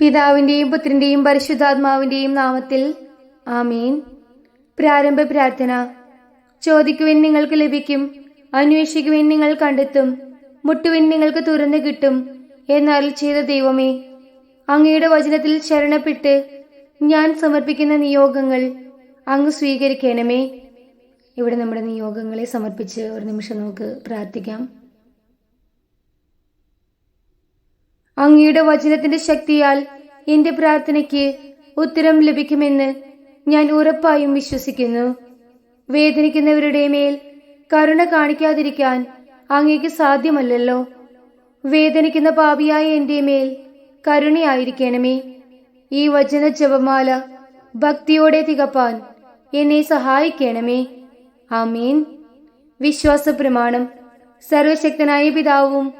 പിതാവിന്റെയും പുത്രന്റെയും പരിശുദ്ധാത്മാവിന്റെയും നാമത്തിൽ ആമീൻ. പ്രാരംഭ പ്രാർത്ഥന. ചോദിക്കുവിൻ നിങ്ങൾക്ക് ലഭിക്കും അന്വേഷിക്കുവിൻ നിങ്ങൾ കണ്ടെത്തും മുട്ടുവിൻ നിങ്ങൾക്ക് തുറന്നു കിട്ടും എന്നാൽ ചെയ്ത ദൈവമേ അങ്ങയുടെ വചനത്തിൽ ശരണപ്പെട്ട് ഞാൻ സമർപ്പിക്കുന്ന നിയോഗങ്ങൾ അങ്ങ് സ്വീകരിക്കണമേ. ഇവിടെ നമ്മുടെ നിയോഗങ്ങളെ സമർപ്പിച്ച് ഒരു നിമിഷം നമുക്ക് പ്രാർത്ഥിക്കാം. അങ്ങയുടെ വചനത്തിന്റെ ശക്തിയാൽ എന്റെ പ്രാർത്ഥനയ്ക്ക് ഉത്തരം ലഭിക്കുമെന്ന് ഞാൻ ഉറപ്പായും വിശ്വസിക്കുന്നു. വേദനിക്കുന്നവരുടെ മേൽ കരുണ കാണിക്കാതിരിക്കാൻ അങ്ങേക്ക് സാധ്യമല്ലല്ലോ. വേദനിക്കുന്ന പാപിയായ എന്റെ മേൽ കരുണയായിരിക്കണമേ. ഈ വചന ജപമാല ഭക്തിയോടെ തികപ്പാൻ എന്നെ സഹായിക്കണമേ. ആമീൻ. വിശ്വാസ പ്രമാണം സർവശക്തനായ പിതാവും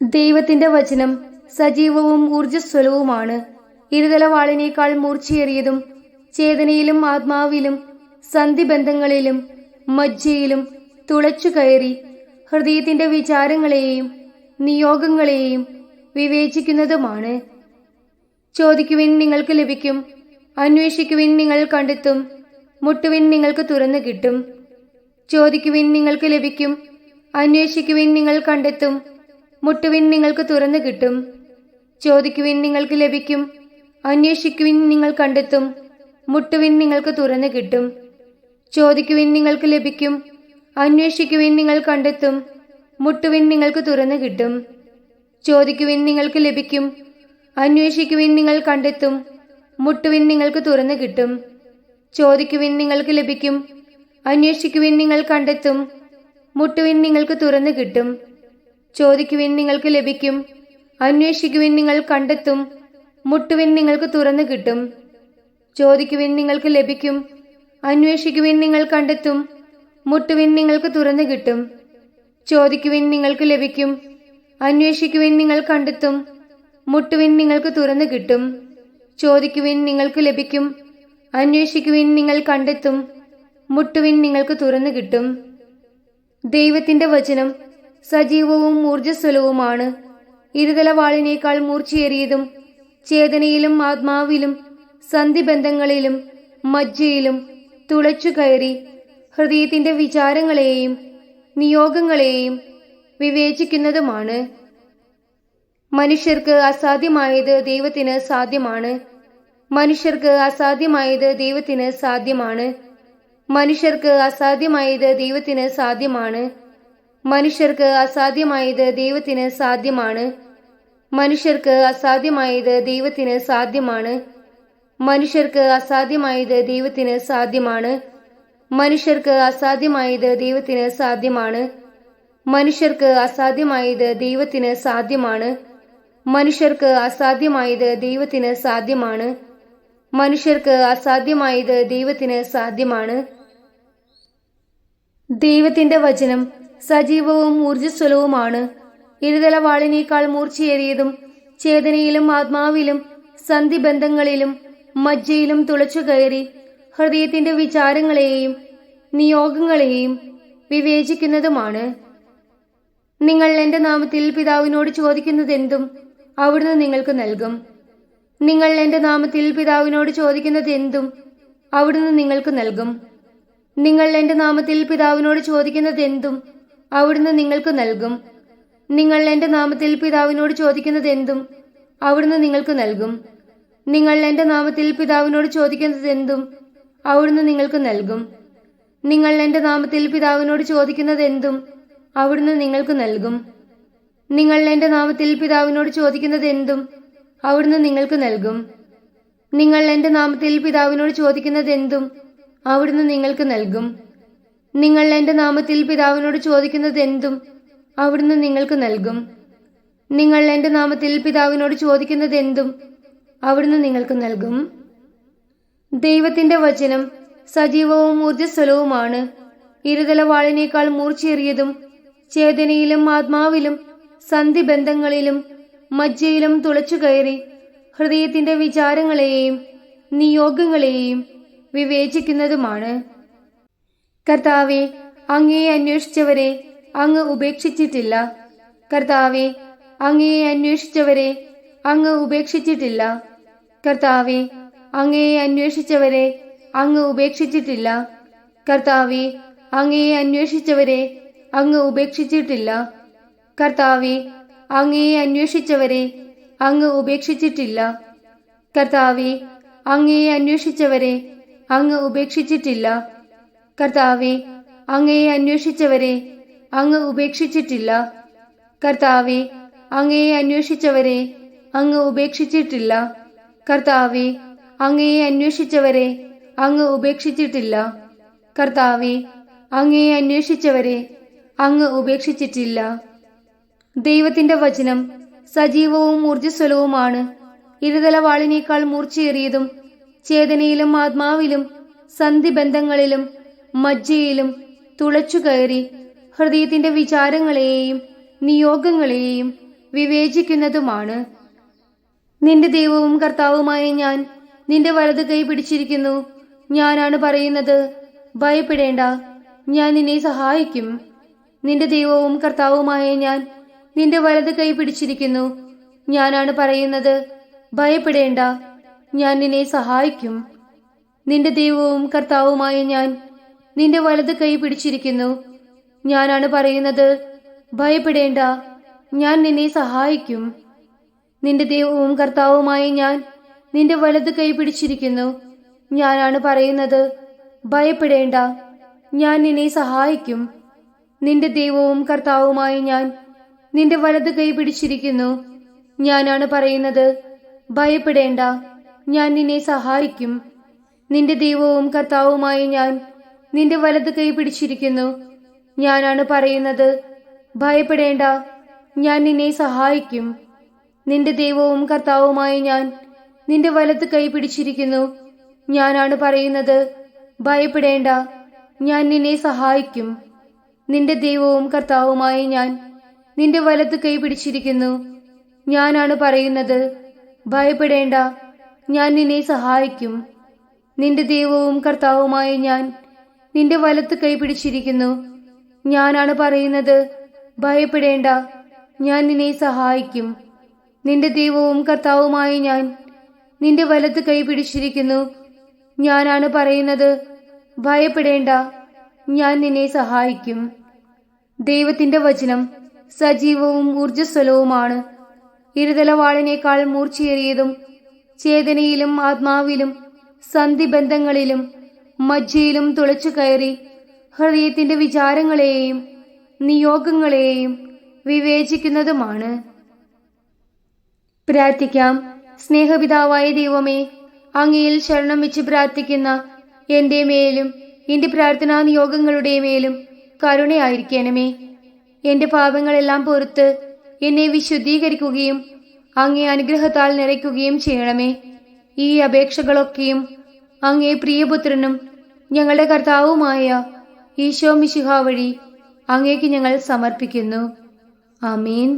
ദൈവത്തിന്റെ വചനം സജീവവും ഊർജസ്വലവുമാണ് ഇരുതലവാളിനേക്കാൾ മൂർച്ചയേറിയതും ചേതനയിലും ആത്മാവിലും സന്ധിബന്ധങ്ങളിലും മജ്ജയിലും തുളച്ചു കയറി ഹൃദയത്തിന്റെ വിചാരങ്ങളെയും നിയോഗങ്ങളെയും വിവേചിക്കുന്നതുമാണ്. ചോദിക്കുവിൻ നിങ്ങൾക്ക് ലഭിക്കും അന്വേഷിക്കുവിൻ നിങ്ങൾ കണ്ടെത്തും മുട്ടുവിൻ നിങ്ങൾക്ക് തുറന്നു കിട്ടും. ചോദിക്കുവിൻ നിങ്ങൾക്ക് ലഭിക്കും അന്വേഷിക്കുവിൻ നിങ്ങൾ കണ്ടെത്തും മുട്ടുവിൻ നിങ്ങൾക്ക് തുറന്നു കിട്ടും. ചോദിക്കുവിൻ നിങ്ങൾക്ക് ലഭിക്കും. അന്വേഷിക്കുവിൻ നിങ്ങൾ കണ്ടെത്തും. മുട്ടുവിൻ നിങ്ങൾക്ക് തുറന്നു കിട്ടും. ചോദിക്കുവിൻ നിങ്ങൾക്ക് ലഭിക്കും. അന്വേഷിക്കുവിൻ നിങ്ങൾ കണ്ടെത്തും. മുട്ടുവിൻ നിങ്ങൾക്ക് തുറന്നു കിട്ടും. ചോദിക്കുവിൻ നിങ്ങൾക്ക് ലഭിക്കും. അന്വേഷിക്കുവിൻ നിങ്ങൾ കണ്ടെത്തും. മുട്ടുവിൻ നിങ്ങൾക്ക് തുറന്നു കിട്ടും. ചോദിക്കുവിൻ നിങ്ങൾക്ക് ലഭിക്കും. അന്വേഷിക്കുവിൻ നിങ്ങൾ കണ്ടെത്തും. മുട്ടുവിൻ നിങ്ങൾക്ക് തുറന്നു കിട്ടും. ചോദിക്കുവിൻ നിങ്ങൾക്ക് ലഭിക്കും. അന്വേഷിക്കുവിൻ നിങ്ങൾ കണ്ടെത്തും. മുട്ടുവിൻ നിങ്ങൾക്ക് തുറന്നു കിട്ടും. ചോദിക്കുവിൻ നിങ്ങൾക്ക് ലഭിക്കും. അന്വേഷിക്കുവിൻ നിങ്ങൾ കണ്ടെത്തും. മുട്ടുവിൻ നിങ്ങൾക്ക് തുറന്നു കിട്ടും. ചോദിക്കുവിൻ നിങ്ങൾക്ക് ലഭിക്കും. അന്വേഷിക്കുവിൻ നിങ്ങൾ കണ്ടെത്തും. മുട്ടുവിൻ നിങ്ങൾക്ക് തുറന്നു കിട്ടും. ചോദിക്കുവിൻ നിങ്ങൾക്ക് ലഭിക്കും. അന്വേഷിക്കുവിൻ നിങ്ങൾ കണ്ടെത്തും. മുട്ടുവിൻ നിങ്ങൾക്ക് തുറന്നു കിട്ടും. ദൈവത്തിന്റെ വചനം സജീവവും ഊർജസ്വലവുമാണ് ഇരുതലവാളിനേക്കാൾ മൂർച്ചയേറിയതും ചേതനയിലും ആത്മാവിലും സന്ധിബന്ധങ്ങളിലും മജ്ജയിലും തുളച്ചു കയറി ഹൃദയത്തിന്റെ വിചാരങ്ങളെയും നിയോഗങ്ങളെയും വിവേചിക്കുന്നതുമാണ്. മനുഷ്യർക്ക് അസാധ്യമായത് ദൈവത്തിന് സാധ്യമാണ്. മനുഷ്യർക്ക് അസാധ്യമായത് ദൈവത്തിന് സാധ്യമാണ്. മനുഷ്യർക്ക് അസാധ്യമായത് ദൈവത്തിന് സാധ്യമാണ്. മനുഷ്യർക്ക് അസാധ്യമായത് ദൈവത്തിന് സാധ്യമാണ്. മനുഷ്യർക്ക് അസാധ്യമായത് ദൈവത്തിന് സാധ്യമാണ്. മനുഷ്യർക്ക് അസാധ്യമായത് ദൈവത്തിന് സാധ്യമാണ്. മനുഷ്യർക്ക് അസാധ്യമായത് ദൈവത്തിന് സാധ്യമാണ്. മനുഷ്യർക്ക് അസാധ്യമായത് ദൈവത്തിന് സാധ്യമാണ്. മനുഷ്യർക്ക് അസാധ്യമായത് ദൈവത്തിന് സാധ്യമാണ്. മനുഷ്യർക്ക് അസാധ്യമായത് ദൈവത്തിന് സാധ്യമാണ്. ദൈവത്തിന്റെ വചനം സജീവവും ഊർജസ്വലവുമാണ് ഇരുതലവാളിനേക്കാൾ മൂർച്ചയേറിയതും ചേതനയിലും ആത്മാവിലും സന്ധിബന്ധങ്ങളിലും മജ്ജയിലും തുളച്ചു കയറി ഹൃദയത്തിന്റെ വിചാരങ്ങളെയും നിയോഗങ്ങളെയും വിവേചിക്കുന്നതുമാണ്. നിങ്ങൾ എന്റെ നാമത്തിൽ പിതാവിനോട് ചോദിക്കുന്നതെന്തും അവിടുന്ന് നിങ്ങൾക്ക് നൽകും. നിങ്ങൾ എന്റെ നാമത്തിൽ പിതാവിനോട് ചോദിക്കുന്നതെന്തും അവിടുന്ന് നിങ്ങൾക്ക് നൽകും. നിങ്ങൾ എന്റെ നാമത്തിൽ പിതാവിനോട് ചോദിക്കുന്നതെന്തും അവിടുന്ന് നിങ്ങൾക്ക് നൽകും. നിങ്ങൾ എന്റെ നാമത്തിൽ പിതാവിനോട് ചോദിക്കുന്നതെന്തും അവിടുന്ന് നിങ്ങൾക്ക് നൽകും. നിങ്ങൾ എന്റെ നാമത്തിൽ പിതാവിനോട് ചോദിക്കുന്നതെന്തും അവിടുന്ന് നിങ്ങൾക്ക് നൽകും. നിങ്ങൾ എന്റെ നാമത്തിൽ പിതാവിനോട് ചോദിക്കുന്നതെന്തും അവിടുന്ന് നിങ്ങൾക്ക് നൽകും. നിങ്ങൾ എന്റെ നാമത്തിൽ പിതാവിനോട് ചോദിക്കുന്നതെന്തും അവിടുന്ന് നിങ്ങൾക്ക് നൽകും. നിങ്ങൾ എന്റെ നാമത്തിൽ പിതാവിനോട് ചോദിക്കുന്നതെന്തും അവിടുന്ന് നിങ്ങൾക്ക് നൽകും. നിങ്ങൾ എന്റെ നാമത്തിൽ പിതാവിനോട് ചോദിക്കുന്നത് എന്തും അവിടുന്ന് നിങ്ങൾക്ക് നൽകും. നിങ്ങൾ എന്റെ നാമത്തിൽ പിതാവിനോട് ചോദിക്കുന്നത് എന്തും അവിടുന്ന് നിങ്ങൾക്ക് നൽകും. ദൈവത്തിന്റെ വചനം സജീവവും ഊർജസ്വലവുമാണ്. ഇരുതലവാളിനേക്കാൾ മൂർച്ചയേറിയതും ചേതനയിലും ആത്മാവിലും സന്ധിബന്ധങ്ങളിലും മജ്ജയിലും തുളച്ചു കയറി ഹൃദയത്തിന്റെ വിചാരങ്ങളെയും നിയോഗങ്ങളെയും വിവേചിക്കുന്നതുമാണ്. കർത്താവെ അങ്ങയെ അന്വേഷിച്ചവരെ അങ്ങ് ഉപേക്ഷിച്ചിട്ടില്ല. കർത്താവെ അങ്ങയെ അന്വേഷിച്ചവരെ അങ്ങ് ഉപേക്ഷിച്ചിട്ടില്ല. കർത്താവെ അങ്ങയെ അന്വേഷിച്ചവരെ അങ്ങ് ഉപേക്ഷിച്ചിട്ടില്ല. കർത്താവെ അങ്ങയെ അന്വേഷിച്ചവരെ അങ്ങ് ഉപേക്ഷിച്ചിട്ടില്ല. കർത്താവെ അങ്ങയെ അന്വേഷിച്ചവരെ അങ്ങ് ഉപേക്ഷിച്ചിട്ടില്ല. കർത്താവെ അങ്ങയെ അന്വേഷിച്ചവരെ അങ്ങ് ഉപേക്ഷിച്ചിട്ടില്ല. കർത്താവെ അങ്ങയെ അന്വേഷിച്ചവരെ അങ്ങ് ഉപേക്ഷിച്ചിട്ടില്ല. കർത്താവെ അങ്ങയെ അന്വേഷിച്ചവരെ അങ്ങ് ഉപേക്ഷിച്ചിട്ടില്ല. കർത്താവെ അങ്ങയെ അന്വേഷിച്ചവരെ അങ്ങ് ഉപേക്ഷിച്ചിട്ടില്ല. കർത്താവെ അങ്ങയെ അന്വേഷിച്ചവരെ അങ്ങ് ഉപേക്ഷിച്ചിട്ടില്ല. ദൈവത്തിന്റെ വചനം സജീവവും ഊർജസ്വലവുമാണ്. ഇരുതലവാളിനേക്കാൾ മൂർച്ചയേറിയതും ചേതനയിലും ആത്മാവിലും സന്ധിബന്ധങ്ങളിലും മജ്ജയിലും തുളച്ചു കയറി ഹൃദയത്തിന്റെ വിചാരങ്ങളെയും നിയോഗങ്ങളെയും വിവേചിക്കുന്നതുമാണ്. നിന്റെ ദൈവവും കർത്താവുമായ ഞാൻ നിന്റെ വലത് കൈ പിടിച്ചിരിക്കുന്നു. ഞാനാണ് പറയുന്നത്. ഭയപ്പെടേണ്ട. ഞാൻ നിന്നെ സഹായിക്കും. നിന്റെ ദൈവവും കർത്താവുമായ ഞാൻ നിന്റെ വലത് കൈ പിടിച്ചിരിക്കുന്നു. ഞാനാണ് പറയുന്നത്. ഭയപ്പെടേണ്ട. ഞാൻ നിന്നെ സഹായിക്കും. നിന്റെ ദൈവവും കർത്താവുമായ ഞാൻ നിന്റെ വലത് കൈ പിടിച്ചിരിക്കുന്നു. ഞാനാണ് പറയുന്നത് ഭയപ്പെടേണ്ട ഞാൻ നിന്നെ സഹായിക്കും. നിന്റെ ദൈവവും കർത്താവുമായ ഞാൻ നിന്റെ വലത് കൈ പിടിച്ചിരിക്കുന്നു. ഞാനാണ് പറയുന്നത് ഭയപ്പെടേണ്ട ഞാൻ നിന്നെ സഹായിക്കും. നിന്റെ ദൈവവും കർത്താവുമായ ഞാൻ നിന്റെ വലത് കൈ പിടിച്ചിരിക്കുന്നു. ഞാനാണ് പറയുന്നത് ഭയപ്പെടേണ്ട ഞാൻ നിന്നെ സഹായിക്കും. നിന്റെ ദൈവവും കർത്താവുമായ ഞാൻ നിന്റെ വലത് കൈ പിടിച്ചിരിക്കുന്നു. ഞാനാണ് പറയുന്നത്. ഭയപ്പെടേണ്ട. ഞാൻ നിന്നെ സഹായിക്കും. നിന്റെ ദൈവവും കർത്താവുമായ ഞാൻ നിന്റെ വലത് കൈ പിടിച്ചിരിക്കുന്നു. ഞാനാണ് പറയുന്നത്. ഭയപ്പെടേണ്ട. ഞാൻ നിന്നെ സഹായിക്കും. നിന്റെ ദൈവവും കർത്താവുമായ ഞാൻ നിന്റെ വലത് കൈ പിടിച്ചിരിക്കുന്നു. ഞാനാണ് പറയുന്നത്. ഭയപ്പെടേണ്ട. ഞാൻ നിന്നെ സഹായിക്കും. നിന്റെ ദൈവവും കർത്താവുമായ ഞാൻ നിന്റെ വലത്ത് കൈ പിടിച്ചിരിക്കുന്നു. ഞാനാണ് പറയുന്നത് ഭയപ്പെടേണ്ട ഞാൻ നിന്നെ സഹായിക്കും. നിന്റെ ദൈവവും കർത്താവുമായ ഞാൻ നിന്റെ വലത്ത് കൈ പിടിച്ചിരിക്കുന്നു. ഞാനാണ് പറയുന്നത് ഭയപ്പെടേണ്ട ഞാൻ നിന്നെ സഹായിക്കും. ദൈവത്തിന്റെ വചനം സജീവവും ഊർജസ്വലവുമാണ് ഇരുതലവാളിനേക്കാൾ മൂർച്ചയേറിയതും ചേതനയിലും ആത്മാവിലും സന്ധിബന്ധങ്ങളിലും മജ്ജയിലും തുളച്ചു കയറി ഹൃദയത്തിന്റെ വിചാരങ്ങളെയും നിയോഗങ്ങളെയും വിവേചിക്കുന്നതുമാണ്. പ്രാർത്ഥിക്കാം. സ്നേഹപിതാവായ ദൈവമേ അങ്ങയിൽ ശരണം വെച്ച് പ്രാർത്ഥിക്കുന്ന എന്റെ മേലും എന്റെ പ്രാർത്ഥനാ നിയോഗങ്ങളുടെ മേലും കരുണയായിരിക്കണമേ. എന്റെ പാപങ്ങളെല്ലാം പൊറത്ത് എന്നെ വിശുദ്ധീകരിക്കുകയും അങ്ങേ അനുഗ്രഹത്താൽ നിറയ്ക്കുകയും ചെയ്യണമേ. ഈ അപേക്ഷകളൊക്കെയും അങ്ങേ പ്രിയപുത്രനും ഞങ്ങളുടെ കർത്താവുമായ ഈശോ മിശിഹ വഴി അങ്ങേക്ക് ഞങ്ങൾ സമർപ്പിക്കുന്നു. ആമീൻ.